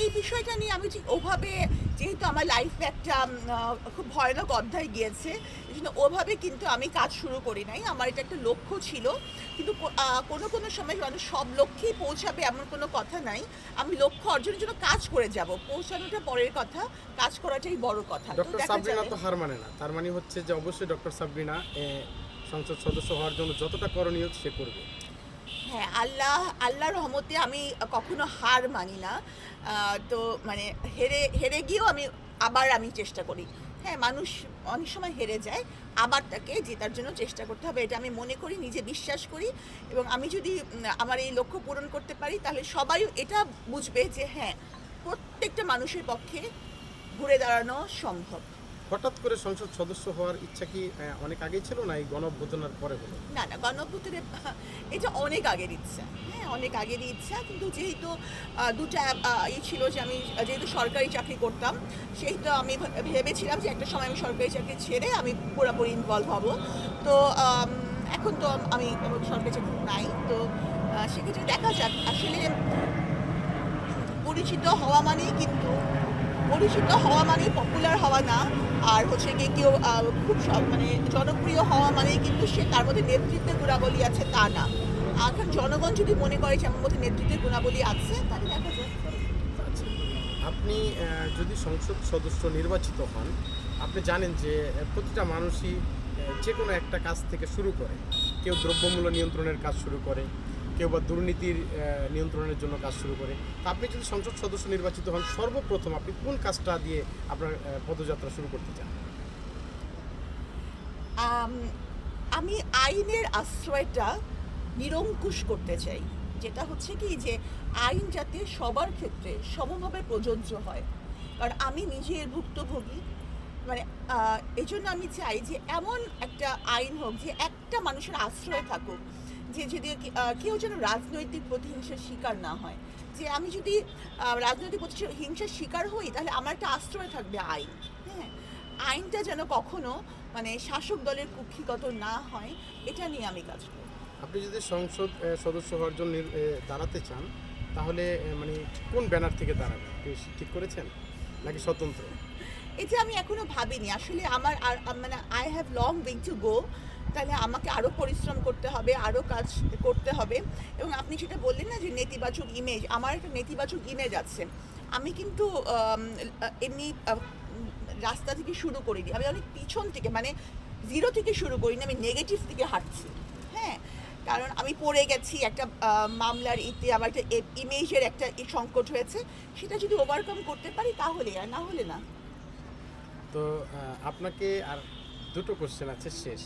এই বিষয়টা নিয়ে আমি ঠিক ওভাবে যেহেতু আমার লাইফ একটা খুব ভয়ানক অধ্যায় গিয়েছে এই জন্য ওভাবে কিন্তু আমি কাজ শুরু করি নাই। আমার এটা একটা লক্ষ্য ছিল। কিন্তু কোনো কোনো সময় মানুষ সব লক্ষ্যেই পৌঁছাবে এমন কোনো কথা নাই। আমি লক্ষ্য অর্জনের জন্য কাজ করে যাব। পৌঁছানোটা পরের কথা কাজ করাটাই বড় কথা। ডক্টর সাবরিনা তো হার মানে না। তার মানে হচ্ছে যে অবশ্যই ডক্টর সাবরিনা সংসদ সদস্য হওয়ার জন্য যতটা করণীয় সে করবে। হ্যাঁ আল্লাহ, আল্লাহর রহমতে আমি কখনো হার মানি না। তো মানে হেরে হেরে গিয়েও আমি আবার আমি চেষ্টা করি। হ্যাঁ মানুষ অনেক সময় হেরে যায়, আবার তাকে জেতার জন্য চেষ্টা করতে হবে। এটা আমি মনে করি, নিজে বিশ্বাস করি এবং আমি যদি আমার এই লক্ষ্য পূরণ করতে পারি, তাহলে সবাই এটা বুঝবে যে হ্যাঁ প্রত্যেকটা মানুষের পক্ষে ঘুরে দাঁড়ানো সম্ভব। হঠাৎ করে সংসদ সদস্য হওয়ার ইচ্ছা কি অনেক আগেই ছিল না এই গণঅভ্যুত্থানের পরে হলো? না না গণভূতের এটা অনেক আগের ইচ্ছা হ্যাঁ অনেক আগের ইচ্ছা, কিন্তু যেহেতু দুটা ই ছিল যে আমি, যেহেতু সরকারি চাকরি করতাম, সেহেতু আমি ভেবেছিলাম যে একটা সময় আমি সরকারি চাকরি ছেড়ে আমি পুরোপুরি ইনভলভ হব। তো এখন তো আমি সরকারি চাকরি নাই, তো সেক্ষেত্রে দেখা যাক। আসলে পরিচিত হওয়া মানেই কিন্তু পরিচিত হওয়া মানে পপুলার হওয়া না। আর হচ্ছে গিয়ে কেউ খুব মানে জনপ্রিয় হওয়া মানে কিন্তু সে তার মধ্যে নেতৃত্বের গুণাবলী আছে তা না। এখন জনগণ যদি মনে করে যে আমার মধ্যে নেতৃত্বের গুণাবলী আছে, তাহলে দেখা আচ্ছা আপনি যদি সংসদ সদস্য নির্বাচিত হন, আপনি জানেন যে প্রতিটা মানুষই যে কোনো একটা কাজ থেকে শুরু করে। কেউ দ্রব্যমূল্য নিয়ন্ত্রণের কাজ শুরু করে কেউ বা দুর্নীতির নিয়ন্ত্রণের জন্য কাজ শুরু করে। আপনি যদি সংসদ সদস্য নির্বাচিত হন সর্বপ্রথম আপনি কোন কাজটা দিয়ে আপনার পদযাত্রা শুরু করতে চান? আমি আইনের আশ্রয়টা নিরঙ্কুশ করতে চাই। যেটা হচ্ছে কি যে আইন যাতে সবার ক্ষেত্রে সমভাবে প্রযোজ্য হয়। কারণ আমি নিজের ভুক্তভোগী। মানে আহ, এই জন্য আমি চাই যে এমন একটা আইন হোক যে একটা মানুষের আশ্রয় থাকুক। যে যদি কেউ যেন রাজনৈতিক প্রতিহিংসার শিকার না হয়, যে আমি যদি রাজনৈতিক প্রতিহিংসার শিকার হই, তাহলে আমার একটা আশ্রয় থাকবে আইন। হ্যাঁ? আইনটা যেন কখনো মানে শাসক দলের কুক্ষিগত না হয়, এটা নিয়ে আমি কাজ করি। আপনি যদি সংসদ সদস্য হওয়ার জন্য দাঁড়াতে চান, তাহলে মানে কোন ব্যানার থেকে দাঁড়াবেন? ঠিক করেছেন? নাকি স্বতন্ত্র? এটা আমি এখনও ভাবিনি। আসলে আমার আর মানে I have long way to go তাহলে আমাকে আরও পরিশ্রম করতে হবে আরও কাজ করতে হবে। এবং আপনি সেটা বললেন না যে নেতিবাচক ইমেজ আমার একটা নেতিবাচক ইমেজ আছে। আমি কিন্তু এমনি রাস্তা থেকে শুরু করিনি। আমি অনেক পিছন থেকে মানে জিরো থেকে শুরু করিনি, আমি নেগেটিভ থেকে হাঁটছি। হ্যাঁ? কারণ আমি পড়ে গেছি একটা মামলার ইতে, আমার একটা ইমেজের একটা সংকট হয়েছে। সেটা যদি ওভারকাম করতে পারি তাহলে, আর না হলে না। তো আপনাকে আর দুটো কোশ্চেন আছে শেষ।